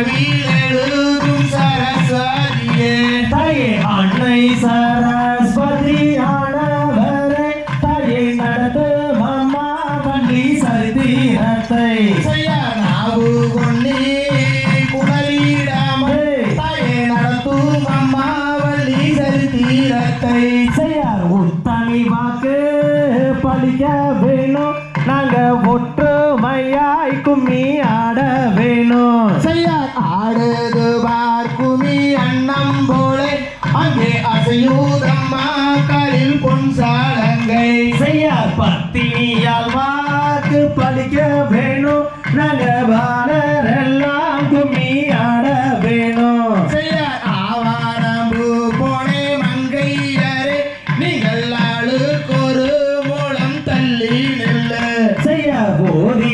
எழுதும் சரஸ்வதியே. தாயே அன்னை சரஸ்வதி ஆனவரே தாயை நடத்து அம்மா வண்டி சரித்திரத்தை. இசையா நாவு கொண்டே குடலிடாமல் தாயே நடத்தும் அம்மாவல்லி சரித்தீரத்தை. செய்யார் உத்தமி வாக்கு பழிக்க வேணும். நாங்க ஒற்றுமையாய் கும்மி ஆட அசையூதம்மா காலில் பொன் சாலங்கை. செய்யா பத்தினியால் வாக்கு பலிக்க வேணும். நகபாரர் எல்லாம் கும்மி ஆட வேணும். செய்ய ஆவாரம்பு போனே மங்கையரே நீங்கள் ஆளுக்கு ஒரு மூலம் தள்ளி நெல்ல. செய்ய போதி